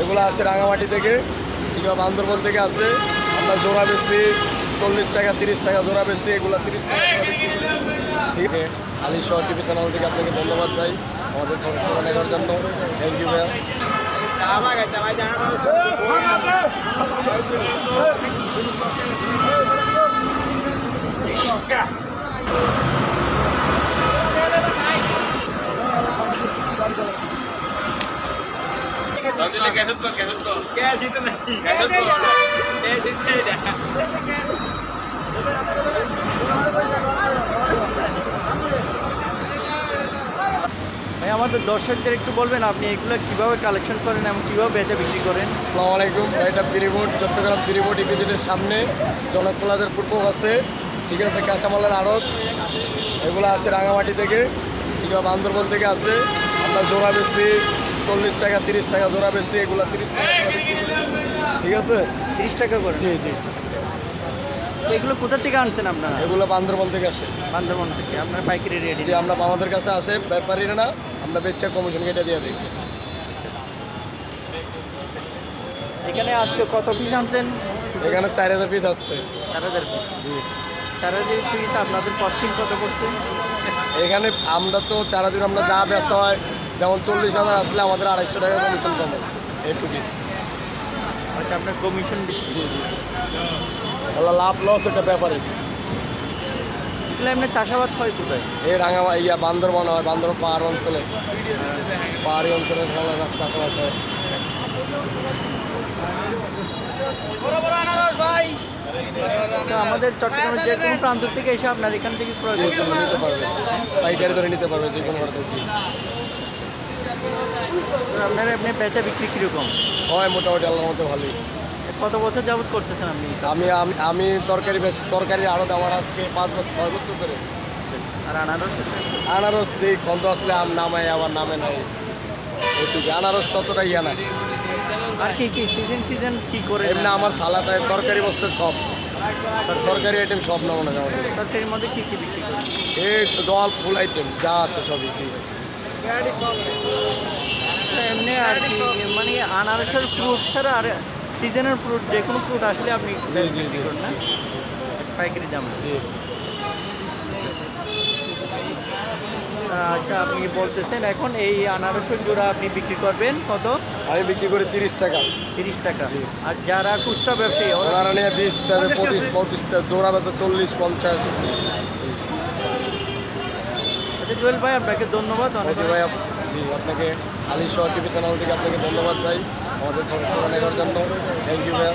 এগুলো আছে রাঙামাটি থেকে কিংবা বান্দরবন থেকে আছে। আমরা জোড়া বেশি চল্লিশ টাকা তিরিশ টাকা জোড়া বেশি এগুলো তিরিশ টাকা। ঠিক আছে? আলি শহর টিভি চ্যানেল থেকে আপনাকে ধন্যবাদ ভাই আমাদের খবর দেখার জন্য। থ্যাংক ইউ ভাইয়া। আমাদের দর্শকদের একটু বলবেন আপনি এগুলো কীভাবে কালেকশন করেন এবং কীভাবে বেচা বিক্রি করেন? আসসালামু আলাইকুম। এটা পিরিবোর্ড চট্টগ্রাম পিরিবোর্ড ইপিজেডের সামনে জনক প্লাজার পূর্ব আছে। ঠিক আছে কাঁচামালের আড়ত। এগুলো আছে রাঙামাটি থেকে কিংবা বান্দরবন থেকে আসে আমরা জোড়া বেশি চল্লিশ টাকা তিরিশ টাকা জোড়া বেশি এগুলো তিরিশ টাকা। ঠিক আছে? তিরিশ টাকা করে? জি জি। এগুলো কোথা থেকে আনছেন আপনারা? এগুলো বান্দরবন থেকে আসে। বান্দরবন থেকে। আপনার পাইকারি রেডি যে আমরা আমাদের কাছে আসে ব্যাপারীরা না আমরা বেচে কমিশন কেটে দিয়ে দিই। এখানে আজকে কত পিস আনছেন? এখানে চার হাজার পিস আছে। চার হাজার পিস জি। চার হাজার পিস আপনাদের কস্টিং কত করছে এখানে আমরা তো চারা দিন আমরা যা বেচা হয় যেমন চল্লিশ হাজার আসলে আমাদের আড়াইশো টাকা কমিশন কমে এইটুকুই আচ্ছা আপনার কমিশন তাহলে লাভ লস এটা ব্যাপারে। এগুলো এমনি চাষাবাদ হয় কোথায়? এই রাঙা ইয়া বান্দরবন হয় বান্দরবন পাহাড় অঞ্চলে। পাহাড়ি অঞ্চলে ভালো গাছ চাষাবাদ হয়। আমাদের চট্টগ্রামের যে কোনো প্রান্ত থেকে এসে আপনার এখান থেকে পাইকারি ধরে নিতে পারবে যে কোনো আপনার এমনি বেচা বিক্রি কীরকম? হয় মোটামুটি আল্লাহর মতো ভালোই। কত বছর যাবত করতেছেন আপনি? আমি আমি আমি তরকারি তরকারি আড়ত আমার আজকে পাঁচ বছর ছয় বছর ধরে। আর আনারস? আনারস এই খন্দ আসলে আম নামায় আবার নামে নাই। ওইটুকু আনারস ততটা ইয়া না আর কি কি? সিজন সিজন কি করে এমনি আমার সালাদ তরকারি বস্তুর সব। তরকারি আইটেম সব না মনে হয় তরকারির মধ্যে কি কি বিক্রি করেন? এই তো জল ফুল আইটেম যা আছে সবই। জি। আর মানে আনারসের ফ্রুট ছাড়া আর সিজনের ফ্রুট যে কোনো ফ্রুট আসলে আপনি না? পাইকারি দাম। আচ্ছা আপনি বলতেছেন এখন এই আনারসের জোড়া আপনি বিক্রি করবেন কত? আমি বিক্রি করি তিরিশ টাকা। তিরিশ টাকা। আর যারা খুচরা ব্যবসায়ী ওরা নিয়ে বিশ পঁচিশ পঁচিশটা জোড়া বেচা চল্লিশ পঞ্চাশ। আচ্ছা জুয়েল ভাই আপনাকে ধন্যবাদ। অনেক ভাই জি, আপনাকে আলী শহর টিভি চ্যানেল থেকে আপনাকে ধন্যবাদ ভাই। আমাদের খবর দেখার জন্য। থ্যাংক ইউ ভাইয়া।